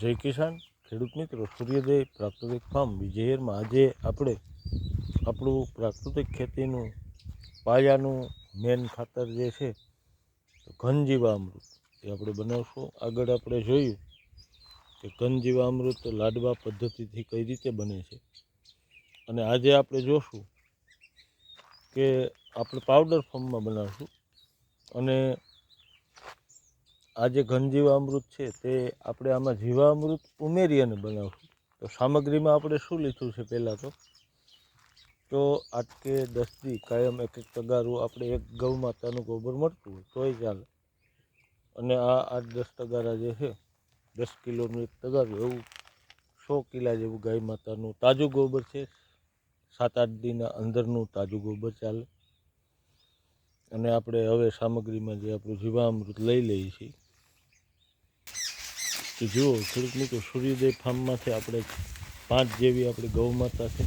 જય કિસાન. ખેડૂત મિત્રો, સૂર્યોદય પ્રાકૃતિક ફાર્મ વિજયરમાં આજે આપણે આપણું પ્રાકૃતિક ખેતીનું, પાયાનું મેન ખાતર જે છે, ઘનજીવામૃત એ આપણે બનાવશું. આગળ આપણે જોયું કે ઘનજીવામૃત લાડવા પદ્ધતિથી કઈ રીતે બને છે. અને આજે આપણે જોશું કે આપણે પાવડર ફોર્મમાં બનાવશું અને આ જે ઘનજીવામૃત છે તે આપણે આમાં જીવામૃત ઉમેરી અને બનાવશું. તો સામગ્રીમાં આપણે શું લીધું છે પહેલાં તો? તો આટકે દસથી કાયમ એક એક તગારું આપણે એક ગૌ માતાનું ગોબર મળતું હોય તોય ચાલે. અને આ આઠ દસ તગારા જે છે, દસ કિલોનું એક તગારું, એવું સો કિલા જેવું ગાય માતાનું તાજું ગોબર છે. સાત આઠ દીના અંદરનું તાજું ગોબર ચાલે. અને આપણે હવે સામગ્રીમાં જે આપણું જીવામૃત લઈ લઈએ છીએ. તો જુઓ ખેડૂત મિત્રો સૂર્યોદય ફાર્મમાંથી આપણે પાંચ જેવી આપણી ગૌમાતા છે.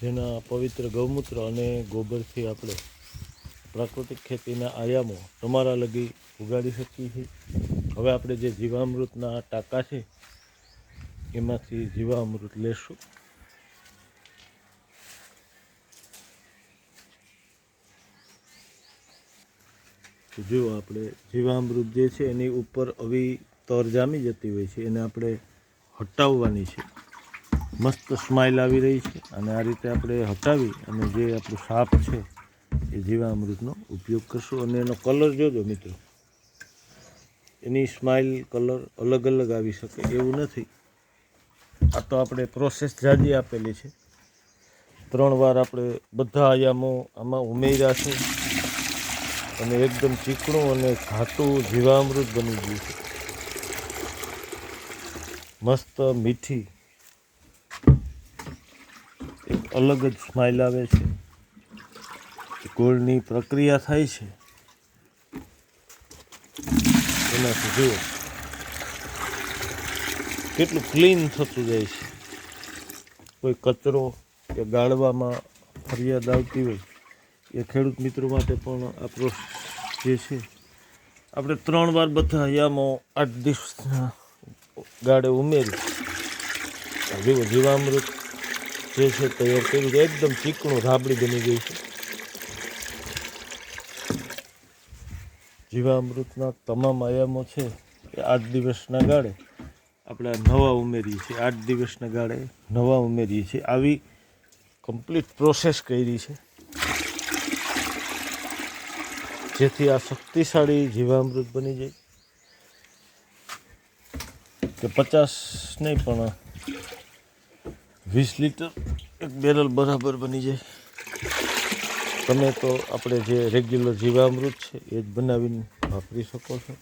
જેના પવિત્ર ગૌમૂત્ર અને ગોબરથી આપણે પ્રાકૃતિક ખેતીના આયામો તમારા લગી ઉગાડી શકીએ છીએ. હવે આપણે જે જીવામૃતના ટાંકા છે, એમાંથી જીવામૃત લેશું. જો આપણે જીવામૃત જે છે એની ઉપર આવી તર જામી જતી હોય છે, એને આપણે હટાવવાની છે. મસ્ત સ્માઇલ આવી રહી છે અને આ રીતે આપણે હટાવી અને જે આપણું સાપ છે એ જીવામૃતનો ઉપયોગ કરશું. અને એનો કલર જોજો મિત્રો. એની સ્માઇલ કલર અલગ અલગ આવી શકે એવું નથી. આ તો આપણે પ્રોસેસ જાજી આપેલી છે. ત્રણ વાર આપણે બધા આયામો આમાં ઉમેર્યા છે. અને એકદમ ચીકણું અને ઘાટું જીવામૃત બની ગયું છે. મસ્ત મીઠી. એક અલગ જ સ્માઇલ આવે છે. ગોળની પ્રક્રિયા થાય છે. એનાથી જુઓ. કેટલું ક્લીન થતું જાય છે. કોઈ કચરો કે ગાળવામાં ફરિયાદ આવતી હોય એ ખેડૂત મિત્રો માટે પણ આપણો જે છે, આપણે ત્રણ વાર બધા યામો આઠ દિવસના ગાળે ઉમેરી. જીવ, જીવામૃત જે છે તૈયાર કર્યું છે. એકદમ ચીકણું રાબડી બની ગઈ છે. જીવામૃતના તમામ આયામો છે એ આઠ દિવસના ગાળે આપણે નવા ઉમેરીએ છીએ. આઠ દિવસના ગાળે નવા ઉમેરીએ છીએ. આવી કમ્પ્લીટ પ્રોસેસ કરી છે. જેથી આ શક્તિશાળી જીવામૃત બની જાય. કે પચાસ નહીં, પણ વીસ લીટર એક બેરલ બરાબર બની જાય. તમે તો આપણે જે રેગ્યુલર જીવામૃત છે, એ જ બનાવીને વાપરી શકો છો.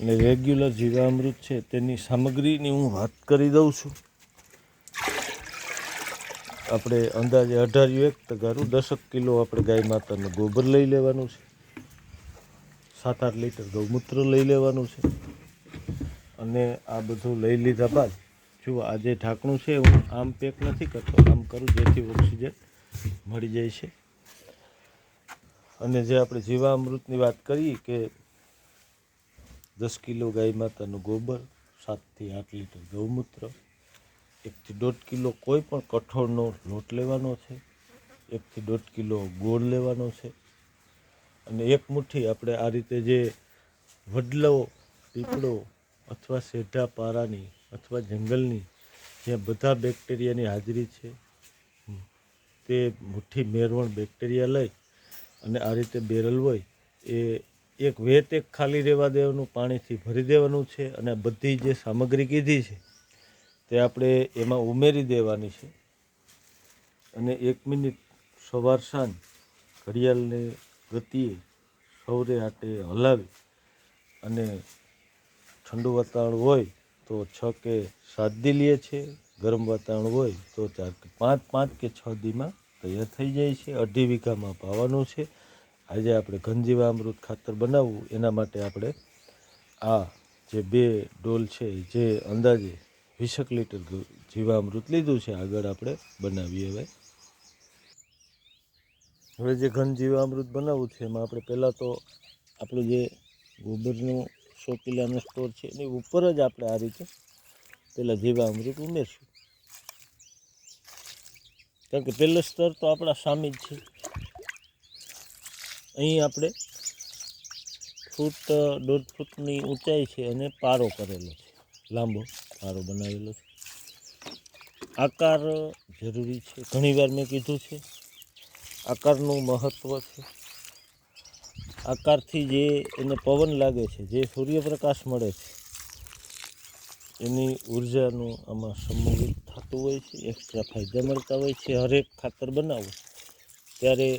અને રેગ્યુલર જીવામૃત છે, તેની સામગ્રીની હું વાત કરી દઉં છું. આપણે અંદાજે અઢાર્યું એક તગારું દસક કિલો આપણે ગાય માતાનું ગોબર લઈ લેવાનું છે. સાત આઠ લીટર ગૌમૂત્ર લઈ લેવાનું છે. અને આ બધું લઈ લીધા બાદ જુઓ આ જે ઢાંકણું છે હું આમ પેક નથી કરતો, આમ કરું જેથી ઓક્સિજન મળી જાય છે. અને જે આપણે જીવામૃતની વાત કરીએ કે દસ કિલો ગાય માતાનું ગોબર, સાતથી આઠ લીટર ગૌમૂત્ર દોઢ કિલો કોઈ પણ કઠોળનો લોટ લેવાનો છે, એકથી દોઢ કિલો ગોળ લેવાનો છે. અને એક મુઠ્ઠી આપણે આ રીતે જે વડલો, પીપળો અથવા સેઢા પારાની અથવા જંગલની જ્યાં બધા બેક્ટેરિયાની હાજરી છે તે મુઠ્ઠી મેરવણ બેક્ટેરિયા લઈ અને આ રીતે બેરલ હોય, એ એક વેત એક ખાલી રહેવા દેવાનું, પાણીથી ભરી દેવાનું છે અને બધી જે સામગ્રી કીધી છે તે આપણે એમાં ઉમેરી દેવાની છે. અને એક મિનિટ સવાર સાંજ ઘડિયાળને ગતિએ સૌરે આટે હલાવી અને ઠંડુ વાતાવરણ હોય તો છ કે સાત દી લે છે, ગરમ વાતાવરણ હોય તો ચાર કે પાંચ પાંચ કે છ દીમાં તૈયાર થઈ જાય છે. અઢી વીઘામાં પાવાનું છે. આજે આપણે ઘનજીવામૃત ખાતર બનાવવું, એના માટે આપણે આ જે બે ડોલ છે જે અંદાજે વીસેક લીટર જીવામૃત લીધું છે, આગળ આપણે બનાવીએ હવે હવે જે ઘન જીવામૃત બનાવવું છે, એમાં આપણે પહેલાં તો આપણું જે ગોબરનું સો કિલાનો સ્ટોર છે, એની ઉપર જ આપણે આ રીતે પહેલાં જીવામૃત ઉમેરશું. કારણ કે પહેલો સ્તર તો આપણા સામે જ છે. અહીં આપણે ફૂટ દોઢ ફૂટની ઊંચાઈ છે, અને પારો કરેલો છે, લાંબો. પારો બનાવેલો છે. આકાર જરૂરી છે. ઘણીવાર મેં કીધું છે, આકારનું મહત્ત્વ છે. આકારથી જે એને પવન લાગે છે, જે સૂર્યપ્રકાશ મળે છે, એની ઉર્જાનું આમાં સંમોહિત થતું હોય છે એક્સ્ટ્રા ફાયદા મળતા હોય છે. હરેક ખાતર બનાવો, ત્યારે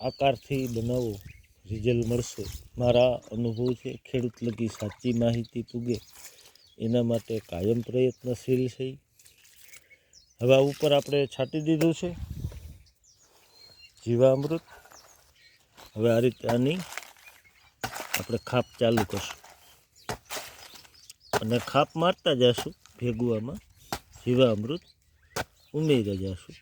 આકારથી બનાવો રિઝલ્ટ મળશે. મારા અનુભવ છે, ખેડૂત લગી સાચી માહિતી પૂગે. એના માટે કાયમ પ્રયત્નશીલ છે. હવે આ ઉપર આપણે છાંટી દીધું છે. જીવામૃત. હવે આ રીતે આની આપણે ખાપ ચાલુ કરશું. અને ખાપ મારતા જશું ભેગુઆમાં. જીવામૃત ઉમેરી જશું.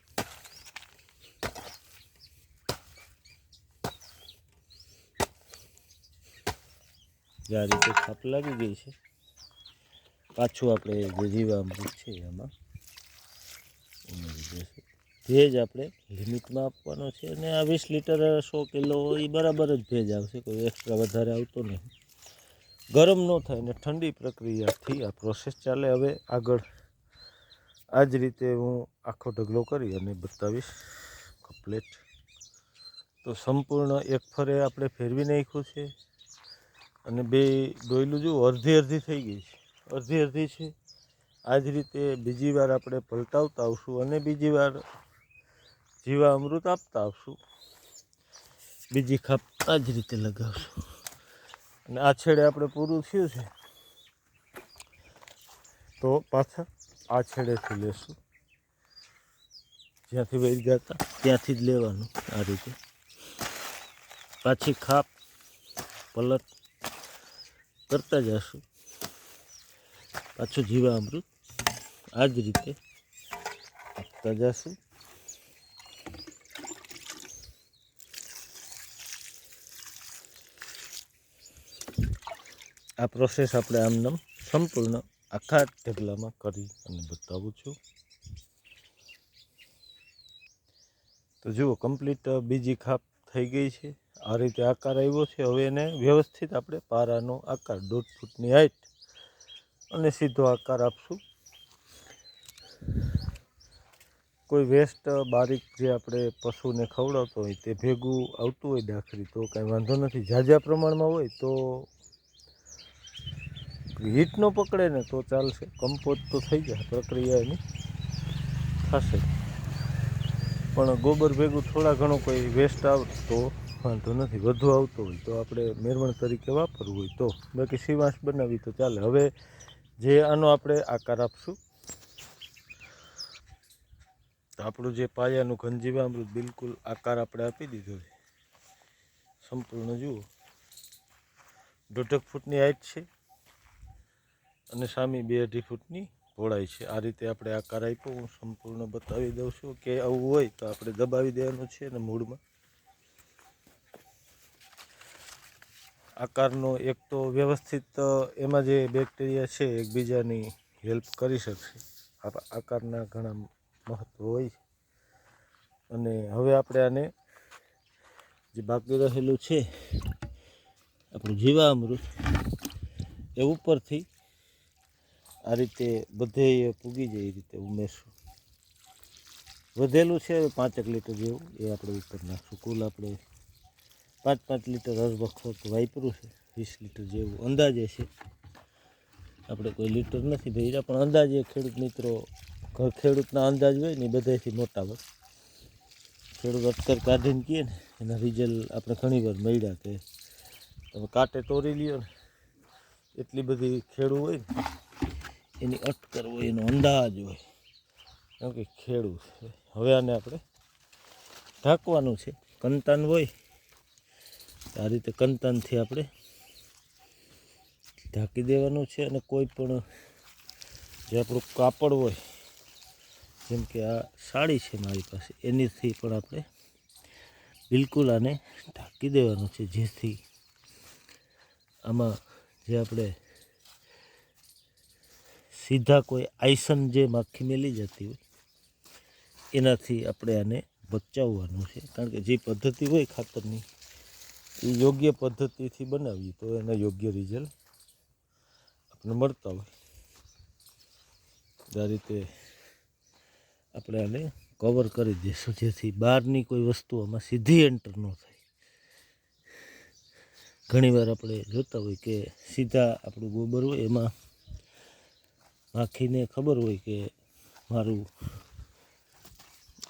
આ રીતે ખાપ લાગી ગઈ છે. પાછું આપણે જે જીવામૃત છે એમાં. ઉમેરી દઈશું ભેજ આપણે લિમિટમાં આપવાનો છે અને આ વીસ લીટર સો કિલો એ બરાબર જ ભેજ આવશે, કોઈ એક્સ્ટ્રા વધારે આવતો નહીં. ગરમ ન થાય અને ઠંડી પ્રક્રિયાથી આ પ્રોસેસ ચાલે. હવે આગળ આ જ રીતે હું આખો ઢગલો કરી અને બતાવીશ કમ્પ્લેટ તો સંપૂર્ણ એક ફરે આપણે ફેરવી નાખ્યું છે. અને બે ડોયલું જુઓ અડધી અડધી થઈ ગઈ છે. અડધી અડધી છે. આ જ રીતે બીજી વાર આપણે પલટાવતા આવશું અને બીજી વાર જીવા અમૃત આપતા આવશું. બીજી ખાપ આ જ રીતે લગાવશું. અને આ છેડે આપણે પૂરું થયું છે. તો પાછા આ છેડેથી લેશું. જ્યાંથી વહી ગયા હતા ત્યાંથી જ લેવાનું આ રીતે. પાછી ખાપ, પલટ કરતા જશું. પાછું જીવા અમૃત આ જ રીતે આપતા જશું. આ પ્રોસેસ આપણે આમનામ સંપૂર્ણ આખા ઢગલામાં કરી અને બતાવું છું. તો જુઓ કમ્પ્લીટ બીજી ખાપ થઈ ગઈ છે. આ રીતે આકાર આવ્યો છે. હવે એને વ્યવસ્થિત આપણે પારાનો આકાર, દોઢ ફૂટની હાઈટ અને સીધો આકાર આપશું. કોઈ વેસ્ટ બારીક જે આપણે પશુને ખવડાવતો હોય તે ભેગું આવતું હોય દાખરી તો કાંઈ વાંધો નથી. ઝાઝા પ્રમાણમાં હોય તો હીટ ન પકડે ને તો ચાલશે. કમ્પોઝ તો થઈ જાય પ્રક્રિયા એની થશે. પણ ગોબર ભેગું થોડા ઘણું કોઈ વેસ્ટ આવે તો વાંધો નથી. વધુ આવતો હોય તો આપણે મેરવણ તરીકે વાપરવું હોય તો. બાકી સીવાંશ બનાવી તો ચાલે. હવે જે આનો આપણે આકાર આપશું. આપણું જે પાયાનું ઘનજીવામૃત બિલકુલ આકાર આપણે આપી દીધો છે. સંપૂર્ણ જુઓ. દોઢક ફૂટની હાઈટ છે અને સામે બે અઢી ફૂટની પહોળાઈ છે. આ રીતે આપણે આકાર આપ્યો. હું સંપૂર્ણ બતાવી દઉં છું કે આવું હોય તો આપણે દબાવી દેવાનું છે અને મૂળમાં આકારનો એક તો વ્યવસ્થિત એમાં જે બેક્ટેરિયા છે, એકબીજાની હેલ્પ કરી શકશે. આકારના ઘણા મહત્વ હોય અને હવે આપણે આને જે બાકી રહેલું છે, આપણું જીવામૃત, એ ઉપરથી આ રીતે બધે પૂગી જાય એ રીતે ઉમેરશું. વધેલું છે પાંચેક લીટર જેવું, એ આપણે ઉપર નાખશું. કુલ આપણે પાંચ પાંચ લીટર હર વખત વાપરું છે, વીસ લીટર જેવું અંદાજે છે. આપણે કોઈ લીટર નથી ભર્યા, પણ અંદાજે ખેડૂત મિત્રો, ઘર ખેડૂતના અંદાજ હોય ને બધાથી મોટા હોય. ખેડૂત અત્તર કાઢીને કહીએ ને, એના રિઝલ્ટ આપણે ઘણીવાર મળ્યા કે તમે કાંટે તોરી લ્યો ને, એટલી બધી ખેડૂ હોય ને, એની અટકર હોય, એનો અંદાજ હોય. કારણ કે ખેડૂત છે. હવે આને આપણે ઢાંકવાનું છે. કંતાન હોય આ રીતે કંતાનથી આપણે ઢાંકી દેવાનું છે અને કોઈ પણ જે આપણું કાપડ હોય, જેમ કે આ સાડી છે મારી પાસે, એનીથી પણ આપણે બિલકુલ આને ઢાંકી દેવાનું છે, જેથી આમાં જે આપણે સીધા કોઈ આઈસન જે માખી મેલી જતી હોય, એનાથી આપણે આને બચાવવાનું છે. કારણ કે જે પદ્ધતિ હોય ખાતરની એ યોગ્ય પદ્ધતિથી બનાવીએ તો એના યોગ્ય રિઝલ્ટ આપણે મળતા હોય. આ રીતે આપણે આને કવર કરી દઈશું, જેથી બહારની કોઈ વસ્તુ આમાં સીધી એન્ટર ન થાય. ઘણીવાર આપણે જોતા હોય કે સીધા આપણું ગોબર હોય, એમાં માખીને ખબર હોય કે મારું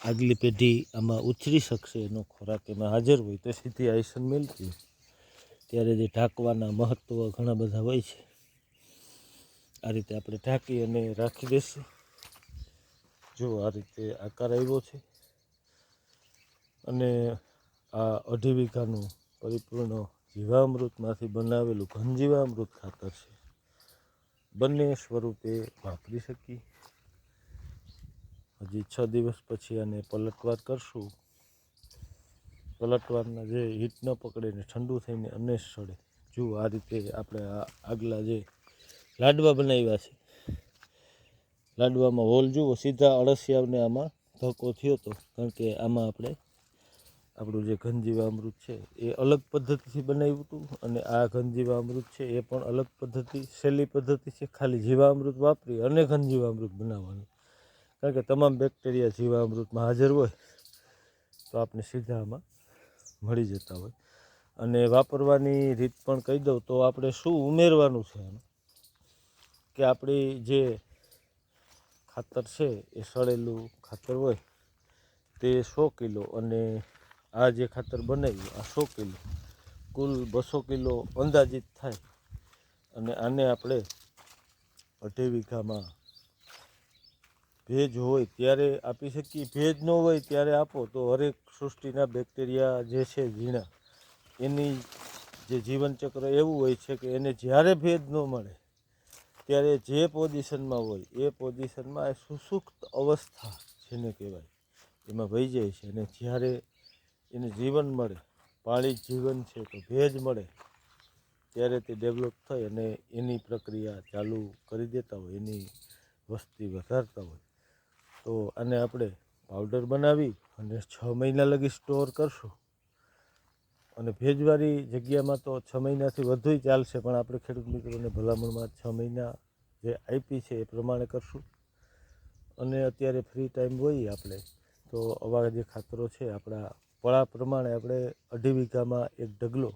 આગલી પેઢી આમાં ઉછરી શકશે એનો ખોરાક એમાં હાજર હોય તો સીધી આઈસન મેળતી ત્યારે જે ઢાંકવાના મહત્ત્વ ઘણા બધા હોય છે. આ રીતે આપણે ઢાંકી અને રાખી દઈશું. જો આ રીતે આકાર આવ્યો છે. અને આ અઢી વીઘાનું પરિપૂર્ણ જીવામૃતમાંથી બનાવેલું ઘનજીવામૃત ખાતર છે. બંને સ્વરૂપે વાપરી શકીએ. હજી છ દિવસ પછી આને પલટવાર કરશું. પલટવારના જે હીટ ન પકડે ને ઠંડુ થઈને અને સડે. જુઓ આ રીતે આપણે આગલા જે લાડવા બનાવ્યા છે. લાડવામાં હોલ જુઓ, સીધા અળસિયાને આમાં ધક્કો થયો હતો કારણ કે આમાં આપણે આપણું જે ઘનજીવામૃત છે એ અલગ પદ્ધતિથી બનાવ્યું હતું અને આ ઘનજીવામૃત છે એ પણ અલગ પદ્ધતિ સહેલી પદ્ધતિ છે. ખાલી જીવામૃત વાપરી અને ઘનજીવામૃત બનાવવાનું. કારણ કે તમામ બેક્ટેરિયા જીવામૃતમાં હાજર હોય, તો આપણે સીધા આમાં મળી જતા હોય. અને વાપરવાની રીત પણ કહી દઉં તો આપણે શું ઉમેરવાનું છે એનું? કે આપણી જે ખાતર છે, એ સળેલું ખાતર હોય, તે સો કિલો અને આ જે ખાતર બનાવ્યું, આ સો કિલો, કુલ બસો કિલો અંદાજિત થાય. અને આને આપણે અઢી વીઘામાં ભેજ હોય, ત્યારે આપી શકીએ. ભેજ ન હોય ત્યારે આપો તો હરેક સૃષ્ટિના બેક્ટેરિયા જે છે ઝીણા. એની જે જીવનચક્ર એવું હોય છે કે એને જ્યારે ભેજ ન મળે, ત્યારે જે પોઝિશનમાં હોય, એ પોઝિશનમાં એ સુસુપ્ત અવસ્થા જેને કહેવાય, એમાં વહી જાય છે. અને જ્યારે એને જીવન મળે, પાણી જીવન છે તો ભેજ મળે, ત્યારે તે ડેવલપ થઈ અને એની પ્રક્રિયા ચાલુ કરી દેતા હોય, એની વસ્તી વધારતા હોય. તો આને આપણે પાવડર બનાવી અને છ મહિના લગી સ્ટોર કરશું. અને ભેજવાળી જગ્યામાં તો છ મહિનાથી વધુય ચાલશે, પણ આપણે ખેડૂત મિત્રોને ભલામણમાં છ મહિના જે આપી છે એ પ્રમાણે કરશું. અને અત્યારે ફ્રી ટાઈમ હોઈએ આપણે, તો આવા જે ખાતરો છે, આપણા પળા પ્રમાણે આપણે અઢી વીઘામાં એક ઢગલો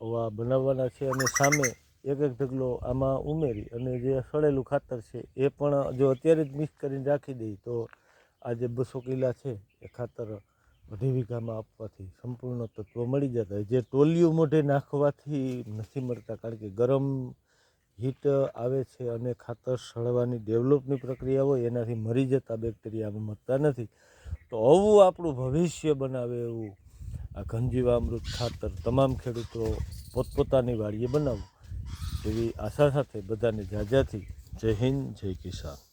આવા બનાવવાના છે. અને સામે એક એક ઢગલો આમાં ઉમેરી અને જે સળેલું ખાતર છે, એ પણ જો અત્યારે જ મિક્સ કરીને રાખી દઈએ તો આ જે બસો કિલા છે, એ ખાતર અઢી વીઘામાં આપવાથી સંપૂર્ણ તત્વ મળી જતા જે ટોલિયું મોઢે નાખવાથી નથી મળતા, કારણ કે ગરમ હીટ આવે છે અને ખાતર સળવાની ડેવલપની પ્રક્રિયા હોય, એનાથી મરી જતા બેક્ટેરિયા મળતા નથી. તો આવું આપણું ભવિષ્ય બનાવે એવું આ ઘનજીવામૃત ખાતર. તમામ ખેડૂતો પોતપોતાની વાડીએ બનાવવું એવી આશા સાથે બધાને જાજાથી જય હિન્દ જય કિસાન.